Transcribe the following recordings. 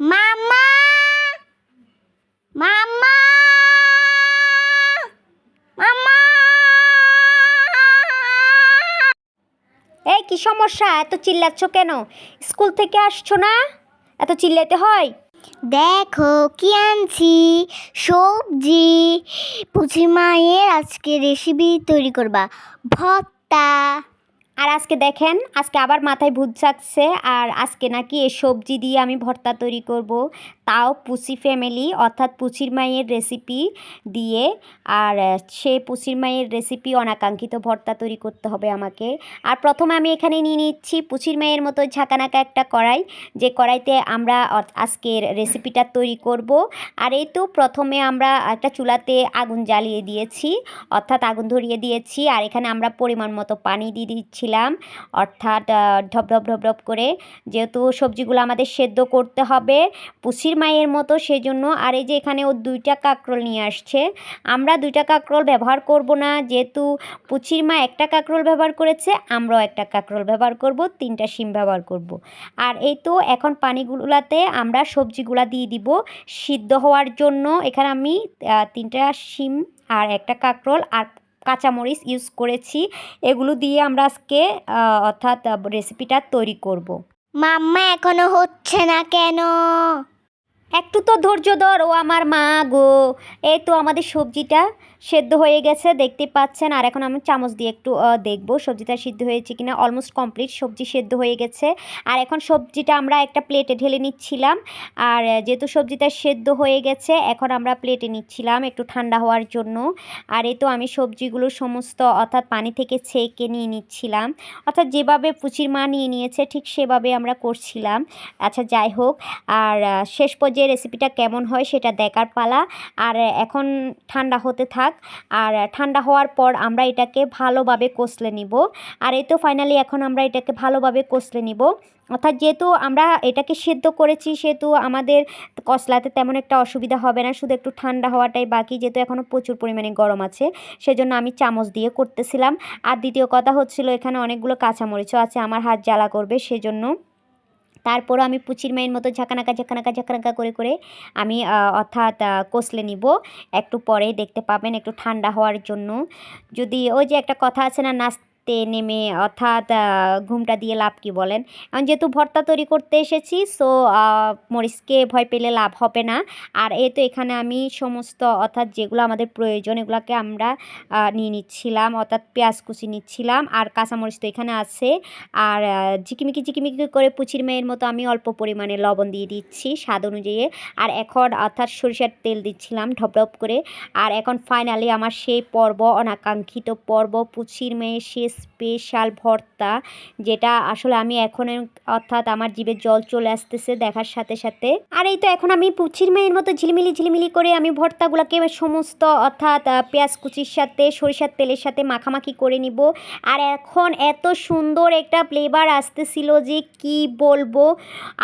মামা! মামা! মামা! এই কি সমস্যা? এত চিল্লাচ্ছ কেন? স্কুল থেকে আসছো না? এত চিল্লাতে হয়? দেখো কি আনছি? সবজি পুচি মায়ের আজকে রেসিপি তৈরি করবা। ভর্তা। আর আজকে দেখেন, আজকে আবার মাথায় ভূত যাচ্ছে আর আজকে নাকি এই সবজি দিয়ে আমি ভর্তা তৈরি করব। তাও পুচি ফ্যামিলি অর্থাৎ পুচির মায়ের রেসিপি দিয়ে। আর সে পুচির মায়ের রেসিপি অনাকাঙ্ক্ষিত ভর্তা তৈরি করতে হবে আমাকে। আর প্রথমে আমি এখানে নিয়ে নিচ্ছি পুচির মায়ের মতো ঝাঁকানাকা একটা কড়াই। যে কড়াইতে আমরা আজকের রেসিপিটা তৈরি করব। আর এই তো প্রথমে আমরা একটা চুলাতে আগুন জ্বালিয়ে দিয়েছি, অর্থাৎ আগুন ধরিয়ে দিয়েছি। আর এখানে আমরা পরিমাণ মতো পানি দিয়ে দিচ্ছিলাম অর্থাৎ ঢপ ঢপ ঢপ ঢপ করে যেহেতু সবজিগুলো আমাদের সেদ্ধ করতে হবে, পুষির মায়ের মতো, সেজন্য আর এই যে এখানে ও দুইটা কাঁকরোল নিয়ে আসছে। আমরা দুইটা কাঁকরোল ব্যবহার করব না, যেহেতু পুচির মা একটা কাঁকরোল ব্যবহার করেছে, আমরাও একটা কাঁকরোল ব্যবহার করব, তিনটা শিম ব্যবহার করব। আর এই তো এখন পানিগুলাতে আমরা সবজিগুলা দিয়ে দিব সিদ্ধ হওয়ার জন্য। এখানে আমি তিনটা শিম আর একটা কাঁকরোল আর কাঁচামরিচ ইউজ করেছি এগুলো দিয়ে আমরা আজকে অর্থাৎ রেসিপিটা তৈরি করব। মাম্মা, এখনও হচ্ছে না কেন একটু তো ধৈর্য ধর, ও আমার মা গো। এই তো আমাদের সবজিটা সেদ্ধ হয়ে গেছে, দেখতে পাচ্ছেন। আর এখন আমি চামচ দিয়ে একটু দেখব সবজিটা সিদ্ধ হয়েছে কিনা। অলমোস্ট কমপ্লিট সবজি সেদ্ধ হয়ে গেছে। আর এখন সবজিটা আমরা একটা প্লেটে ঢেলে নিচ্ছিলাম। আর যেহেতু সবজিটা সেদ্ধ হয়ে গেছে, এখন আমরা প্লেটে নিচ্ছিলাম একটু ঠান্ডা হওয়ার জন্য। আর এই তো আমি সবজিগুলো সমস্ত, অর্থাৎ পানি থেকে ছেঁকে নিয়ে নিচ্ছিলাম। অর্থাৎ যেভাবে পুচির মা নিয়ে নিয়েছে, ঠিক সেভাবে আমরা করছিলাম। আচ্ছা যাই হোক। আর শেষ শেষ পর্যায়ে রেসিপিটা কেমন হয় সেটা দেখার পালা। আর এখন ঠান্ডা হতে থাক। আর ঠান্ডা হওয়ার পর আমরা এটাকে ভালোভাবে কষলে নিব। আর এই তো ফাইনালি এখন আমরা এটাকে ভালোভাবে কষলে নিব। অর্থাৎ যেহেতু আমরা এটাকে সেদ্ধ করেছি, সেহেতু আমাদের কষলাতে তেমন একটা অসুবিধা হবে না। শুধু একটু ঠান্ডা হওয়াটাই বাকি, যেহেতু এখনও প্রচুর পরিমাণে গরম আছে। সেজন্য আমি চামচ দিয়ে করতেছিলাম। আর দ্বিতীয় কথা হচ্ছিল এখানে অনেকগুলো কাঁচামরিচও আছে, আমার হাত জ্বালা করবে, সেজন্য তারপরও আমি পুচির মায়ের মতো ঝাঁকানাকা ঝাঁকানাকা ঝাঁকানাকা করে করে আমি অর্থাৎ কষলে নিব। একটু পরে দেখতে পাবেন একটু ঠান্ডা হওয়ার জন্য। যদি ওই যে একটা কথা আছে না নাচতে নেমে, অর্থাৎ ঘুমটা দিয়ে লাভ কি বলেন? এখন যেহেতু ভর্তা তৈরি করতে এসেছি সো মরিচকে ভয় পেলে লাভ হবে না। আর এই তো এখানে আমি সমস্ত, অর্থাৎ যেগুলো আমাদের প্রয়োজন, এগুলোকে আমরা নিয়ে নিচ্ছিলাম, অর্থাৎ পেঁয়াজ কুচি নিচ্ছিলাম, আর কাঁচামরিচ তো এখানে আছে। আর ঝিকিমিকি ঝিকিমিকি করে পুচির মেয়ের মতো আমি অল্প পরিমাণে লবণ দিয়ে দিচ্ছি স্বাদ অনুযায়ী। আর এখন, অর্থাৎ সরিষার তেল দিচ্ছিলাম ঢপ ঢপ করে। আর এখন ফাইনালি আমার সেই পর্ব, অনাকাঙ্ক্ষিত পর্ব, পুচির মেয়ে, সে স্পেশাল ভর্তা, যেটা আসলে আমি এখন অর্থাৎ আমার জিভে জল চলে আসতেছে দেখার সাথে সাথে। আর এই তো এখন আমি পুচির মেয়ের মতো ঝিলিমিলি ঝিলিমিলি করে আমি ভর্তাগুলোকে সমস্ত, অর্থাৎ পেঁয়াজ কুচির সাথে, সরিষার তেলের সাথে মাখামাখি করে নিব। আর এখন এত সুন্দর একটা ফ্লেভার আসতেছিল যে কি বলব?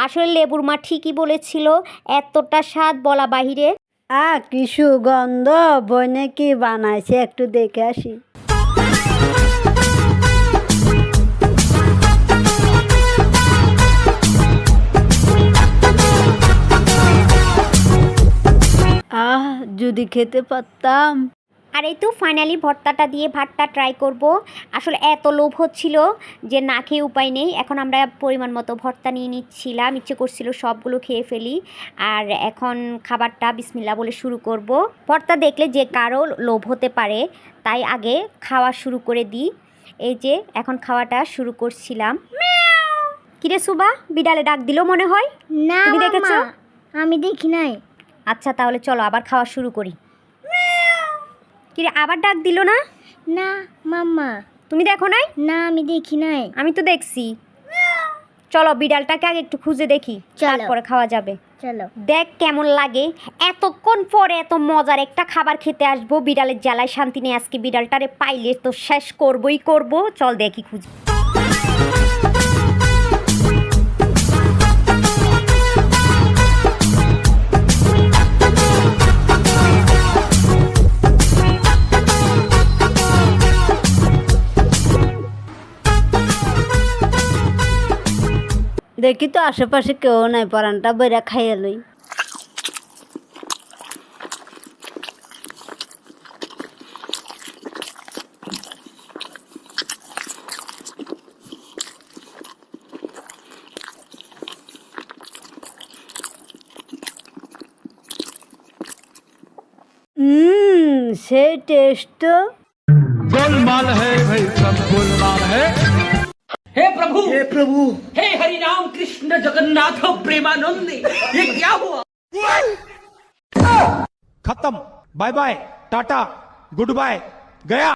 আসলে লেবুর মা ঠিকই বলেছিল, এতটা স্বাদ বলা বাহিরে। আ কি সুগন্ধ বনে কি বানাইছে একটু দেখে আসি। যদি খেতে পারতাম। আর এই তো ফাইনালি ভর্তাটা দিয়ে ভাতটা ট্রাই করব। আসলে এত লোভ হচ্ছিল যে না খেয়ে উপায় নেই। এখন আমরা পরিমাণ মতো ভর্তা নিয়ে নিচ্ছিলাম। ইচ্ছে করছিল সবগুলো খেয়ে ফেলি। আর এখন খাবারটা বিসমিল্লা বলে শুরু করব। ভর্তা দেখলে যে কারও লোভ হতে পারে তাই আগে খাওয়া শুরু করে দিই। এই যে এখন খাওয়াটা শুরু করছিলাম। কিরে সুবা বিড়ালে ডাক দিল মনে হয়? না তুমি দেখেছ? আমি দেখি নাই। আচ্ছা তাহলে চলো আবার খাওয়া শুরু করি। কিরে আবার ডাক দিল না? না মাম্মা। তুমি দেখো নাই? না আমি দেখি নাই। আমি তো দেখছি। চলো বিড়ালটাকে আগে একটু খুঁজে দেখি। তারপরে খাওয়া যাবে। চলো। দেখ কেমন লাগে। এতক্ষণ পরে এত মজার একটা খাবার খেতে আসব। বিড়ালের জ্বালায় শান্তি নেই। আজকে বিড়ালটারে পাইলে তো শেষ করবই করব। চল দেখি খুঁজি। দেখি তো আশেপাশে কেউ নাই, পরানটা বইরা খাইয়ে লই। সে টেস্ট গোলমাল হ্যাঁ ভাই, সব গোলমাল হ্যাঁ हे प्रभु! हे प्रभु! हे हरि राम कृष्ण जगन्नाथ प्रेमानंद ये क्या हुआ? खत्म। Bye bye tata goodbye गया।